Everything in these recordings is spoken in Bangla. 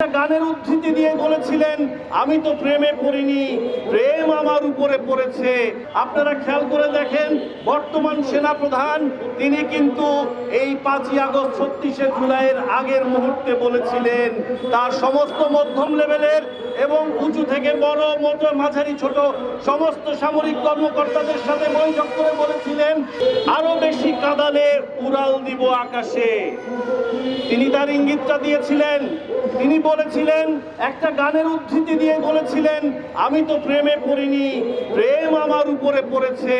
গানের উদ্ধৃতি দিয়ে বলেছিলেন, আমি তো প্রেমে পড়িনি, প্রেম আমার উপরে পড়েছে। আপনারা খেয়াল করে দেখেন, বর্তমান সেনা প্রধান তিনি কিন্তু এই পাঁচই আগস্ট ছত্রিশে জুলাইয়ের আগের মুহূর্তে বলেছিলেন, তার সমস্ত মধ্যম লেভেলের এবং উঁচু থেকে বড় মোটর মাঝারি, ছোট সমস্ত সামরিক কর্মকর্তাদের সাথে বৈঠক করে বলেছিলেন, আরও বেশি কাদালে উড়াল দিব আকাশে। তিনি তার ইঙ্গিতটা দিয়েছিলেন, তিনি বলেছিলেন, একটা গানের উদ্ধৃতি দিয়ে বলেছিলেন, আমি তো প্রেমে পড়িনি, প্রেম আমার উপরে পড়েছে।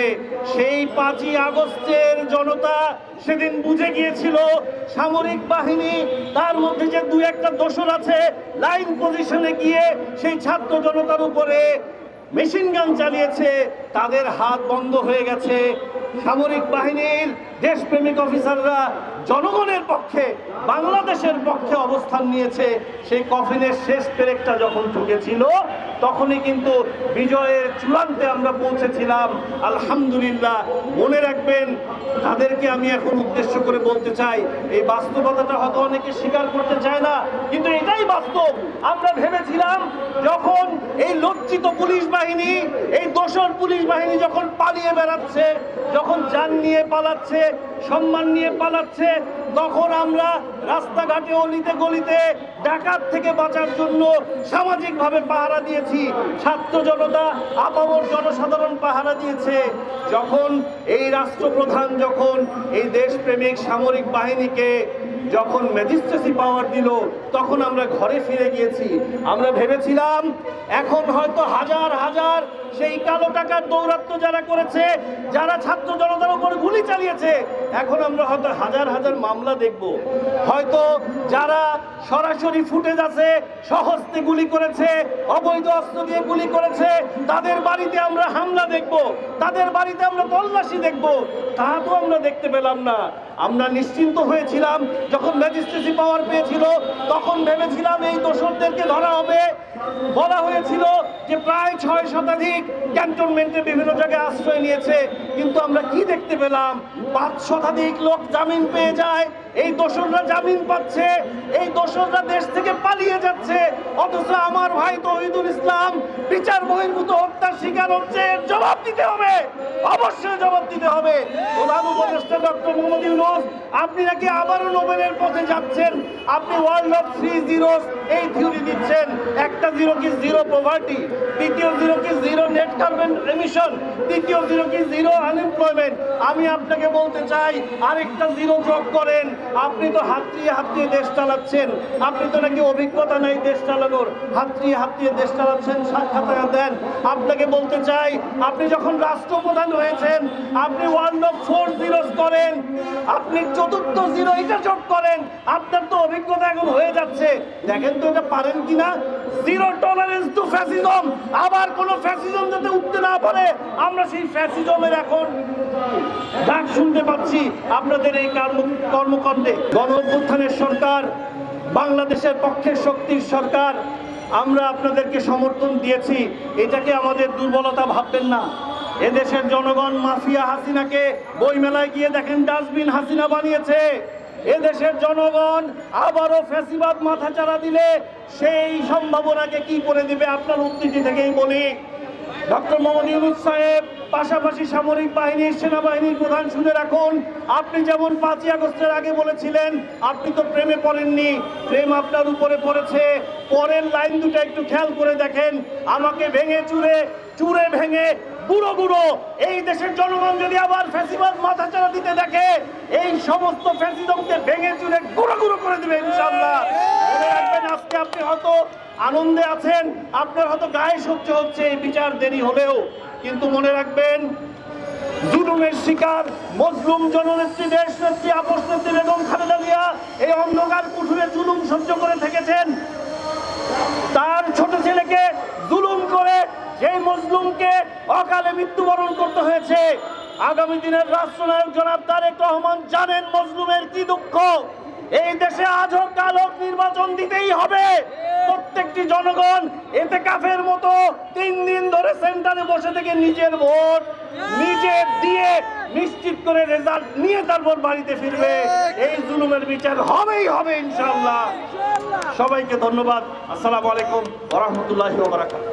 সেই পাঁচই আগস্টের জনতা সেদিন বুঝে গিয়েছিল, সামরিক বাহিনী, তার মধ্যে যে দু একটা দোসর আছে, লাইন পজিশনে গিয়ে সেই ছাত্র জনতার উপরে মেশিন গান চালিয়েছে, তাদের হাত বন্ধ হয়ে গেছে। সামরিক বাহিনীর দেশপ্রেমিক অফিসাররা জনগণের পক্ষে, বাংলাদেশের পক্ষে অবস্থান নিয়েছে। সেই কফিনের শেষ পেরেকটা যখন ঢুকেছিল তখনই কিন্তু বিজয়ের চূড়ান্তে আমরা পৌঁছেছিলাম। আলহামদুলিল্লাহ, মনে রাখবেন, তাদেরকে আমি এখন উদ্দেশ্য করে বলতে চাই, এই বাস্তবতাটা হয়তো অনেকে স্বীকার করতে চায় না, কিন্তু এটাই বাস্তব। আমরা ভেবেছিলাম, যখন এই লজ্জিত পুলিশ বাহিনী, এই দোসর পুলিশ বাহিনী যখন পালিয়ে বেড়াচ্ছে, যখন যান নিয়ে পালাচ্ছে সম্মান নিয়ে পালাচ্ছে। তখন আমরা রাস্তাঘাটে অলিতে গলিতে ডাকাত থেকে বাঁচার জন্য সামাজিকভাবে পাহারা দিয়েছি। ছাত্র জনতা, আপামর জনসাধারণ পাহারা দিয়েছে। যখন এই রাষ্ট্রপ্রধান, যখন এই দেশপ্রেমিক সামরিক বাহিনীকে যখন ম্যাজিস্ট্রেসি পাওয়ার দিল, তখন আমরা ঘরে ফিরে গিয়েছি। আমরা ভেবেছিলাম, এখন হয়তো হাজার হাজার সেই কালো টাকার দৌরাত্ম্য যারা করেছে, যারা ছাত্র জনতার উপর গুলি চালিয়েছে এখন আমরা হয়তো হাজার হাজার মামলা দেখব। হয়তো যারা সরাসরি ফুটেজ আছে, সহস্তে গুলি করেছে, অবৈধ অস্ত্র দিয়ে গুলি করেছে। তাদের বাড়িতে আমরা হামলা দেখব, তাদের বাড়িতে আমরা তল্লাশি দেখব। তা তো আমরা দেখতে পেলাম না। আমরা নিশ্চিন্ত হয়েছিলাম, যখন ম্যাজিস্ট্রেসি পাওয়ার পেয়েছিল, তখন ভেবেছিলাম এই দোষরদেরকে ধরা হবে। বলা হয়েছিল যে প্রায় ছয় শতাধিক ক্যান্টনমেন্টে বিভিন্ন জায়গায় আশ্রয় নিয়েছে, কিন্তু আমরা কি দেখতে পেলাম? পাঁচ শতাধিক লোক জামিন পেয়ে যায় এই দোষররা জামিন পাচ্ছে, এই দোষররা দেশ থেকে পালিয়ে যাচ্ছে। অথচ আমার ভাই তহিদুল ইসলাম বিচার বহির্ভূত হত্যার শিকার হচ্ছে, জবাব দিতে হবে। অবশ্যই জবাব দিতে হবে। প্রধান উপদেষ্টা ডক্টর মোহাম্মদ ইউনুস, আপনি নাকি আবারও নোবেলের পথে যাচ্ছেন? আপনি ওয়ার্ল্ড অফ থ্রি জিরোস এই থিওরি দিচ্ছেন। একটা জিরো কি জিরো পভার্টি দ্বিতীয় জিরো কি জিরো নেট কার্বন এমিশন তৃতীয় জিরো কি জিরো আনএমপ্লয়মেন্ট আমি আপনাকে বলতে চাই, আরেকটা জিরো যোগ করেন। আপনি তো হাত দিয়ে হাত দিয়ে দেশ চালাচ্ছেন। আপনি তো নাকি অভিজ্ঞতা নাই দেশ চালানোর। হাত দিয়ে হাত দিয়ে দেশ চালাচ্ছেন সাক্ষাৎকার দেন। আপনাকে বলতে চাই, আপনি যখন রাষ্ট্রপ্রধান হয়েছেন, আপনি ওয়ান অফ ফোর জিরোস করেন, আপনি চতুর্থ জিরো এটা যোগ করেন, আপনার তো অভিজ্ঞতা এখন হয়ে যাচ্ছে। দেখেন তো এটা পারেন কিনা? জিরো টলারেন্স টু ফ্যাসিজম আবার কোনো ফ্যাসিজম যাতে উঠতে না পারে, আমরা সেই ফ্যাসিজমের এখন ডাক শুনতে পাচ্ছি আপনাদের এই কর্ম, কর্মকাণ্ডে। গণ সরকার, বাংলাদেশের পক্ষের শক্তির সরকার আমরা আপনাদেরকে সমর্থন দিয়েছি, এটাকে আমাদের দুর্বলতা ভাববেন না। এদেশের জনগণ মাফিয়া হাসিনাকে বইমেলায় গিয়ে দেখেন, ডাস্টবিন হাসিনা বানিয়েছে। এদেশের জনগণ আবারও ফ্যাসিবাদ মাথাচাড়া দিলে সেই সম্ভাবনাকে কি করে দিবে আপনার উদ্ধৃতি থেকেই বলি। ডক্টর মোহাম্মদ ইউনুস সাহেব পাশাপাশি সামরিক বাহিনীর সেনাবাহিনীর প্রধান শুনে রাখুন, আপনি যেমন পাঁচই আগস্টের আগে বলেছিলেন, আপনি তো প্রেমে পড়েননি। প্রেম আপনার উপরে পড়েছে। পরের লাইন দুটো একটু খেয়াল করে দেখেন। আমাকে ভেঙে চুরে চুরে ভেঙে বুড়ো বুড়ো এই দেশের জনগণ যদি আবার ফ্যাসিবাদ মাথাচাড়া দিতে দেখে, এই সমস্ত ফ্যাসিজমকে ভেঙে চুরে গুঁড়ো গুঁড়ো করে দেবে ইনশাল্লাহ রাখবেন, আজকে আপনি হয়তো আনন্দে আছেন, আপনার হয়তো গায়ে সহ্য হচ্ছে, এই বিচার দেরি হলেও। কিন্তু মনে রাখবেন, জুলুমের শিকার, মজলুম জননেত্রী দেশ নেত্রী আপস নেত্রী বেগম খালেদা জিয়া, এই অন্ধকার কুঠুরে জুলুম সহ্য করে থেকেছেন তার ছোট ছেলেকে জুলুম করে সেই মজলুমকে অকালে মৃত্যুবরণ করতে হয়েছে। আগামী দিনের রাষ্ট্রনায়ক জনাব তারেক রহমান জানেন মজলুমের কি দুঃখ। এই দেশে আজ হোক, কাল হোক, নির্বাচন দিতেই হবে। প্রত্যেকটি জনগণ এতে কাফের মতো তিন দিন ধরে সেন্টারে বসে থেকে নিজের ভোট, নিজে দিয়ে নিশ্চিত করে রেজাল্ট নিয়ে তারপর বাড়িতে ফিরবে। এই জুলুমের বিচার হবেই হবে ইনশাল্লাহ সবাইকে ধন্যবাদ। আসসালামু আলাইকুম বারাকাতুহু।